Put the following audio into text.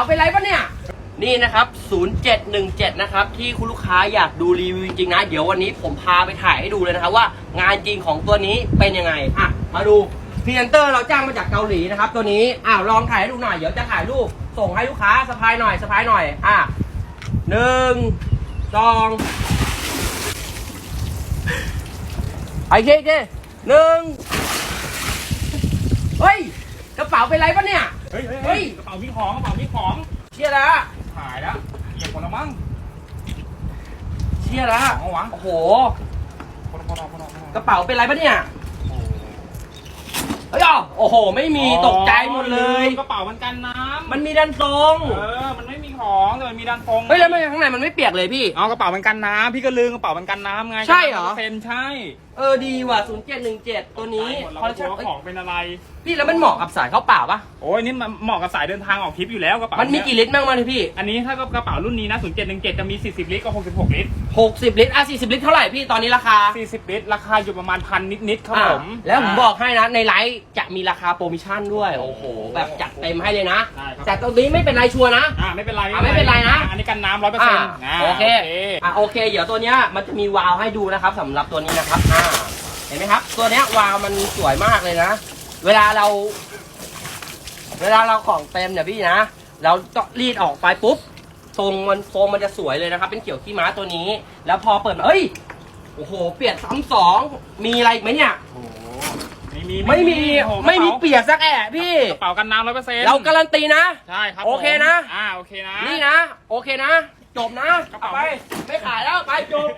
าเป็นไรปะเนี่ย นี่นะครับ 0717 นะครับ ที่คุณลูกค้าอยากดูรีวิวจริงๆนะ เดี๋ยววันนี้ผมพาไปถ่ายให้ดูเลยนะครับว่า งานจริงของตัวนี้เป็นยังไง อะ มาดูพรีเซนเตอร์เราจ้างมาจากเกาหลีนะครับ ตัวนี้ อ้าวลองถ่ายให้ดูหน่อย เดี๋ยวจะถ่ายรูปส่งให้ลูกค้าสะพายหน่อยสะพายหน่อย อะหนึ่งสองไอเคเคหนึ่งเฮ้ย กระเป๋าเป็นไรปะเนี่ย เฮ้ยเฮ้ยกระเป๋ามีของกระเป๋ามีของเชี่ยละหายแล้วเหยียบคนละมั้งเชี่ยละของเอาวะโอ้โหคนละคนละคนละคนกระเป๋าเป็นไรปะเนี่ยเฮ้ยอ้าวโอ้โห ไม่มีตกใจหมดเลย กระเป๋ามันกันน้ำมันมีดันทรงเออมันไม่มีของแต่มันมีดันฟงเฮ้ยแล้วทำไมข้างในมันไม่เปียกเลยพี่ เอากระเป๋ามันกันน้ำพี่ก็ลืมกระเป๋ามันกันน้ำไงใช่เหรอเซนใช่ เออดีว่ะ0717ตัวนี้หมดเราคอลเลก็คกชันลัวว่าของเป็นอะไร พี่แล้วมันเหมาะกับสายเข้าเปล่าปะโอ้ยนี่มันเหมาะกับสายเดินทางออกทริปอยู่แล้วกระเป๋ามันมีกี่ลิตรบ้างมาพี่อันนี้ถ้ากระเป๋ารุ่นนี้นะ0717จะมี 40 ลิตรกับ66 ลิตร60ลิตรอะ40ลิตรเท่าไหร่พี่ตอนนี้ราคา40 ลิตร ราคาอยู่ประมาณพันนิดๆครับอะผมแล้วผมบอกให้นะในไลฟ์จะมีราคาโปรโมชั่นด้วยโอ้โหแบบจัดเต็มให้เลยนะ ได้ครับแต่ตรงนี้ไม่เป็นไรชัวร์นะ อ่าไม่เป็นไรอะไม่เป็นไรนะ อันนี้กันน้ำร้อยเปอร์เซ็นต์ อ่าโอเค อะโอเค เดี๋ยวตัวเนี้ยมันจะมีวาล์วให้ดูนะครับสำหรับตัวนี้นะครับ อ่าเห็นไหมครับ ตัวเนี้ยวาล์วมันสวยมากเลยนะ เวลาเรา เวลาเราของเต็มเนี่ยพี่นะ เราก็รีดออกไปปุ๊บทรงมันทรงมันจะสวยเลยนะครับ เป็นเขียวขี้ม้าตัวนี้ แล้วพอเปิดมาเอ้ย โอ้โห เปลี่ยนซ้ำสอง มีอะไรอีกไหมเนี่ย โอ้โหไม่มีไม่มี โอ้โหไม่มีกระเปียกสักแอะพี่เป๋ากันน้ำร้อยเปอร์เซ็นต์เราการันตีนะ ใช่ครับโอเคผมนะ อ่าโอเคนะ นี่นะ โอเคนะ จบนะกระเอาเป๋าไป ไม่ขายแล้ว ไปจบ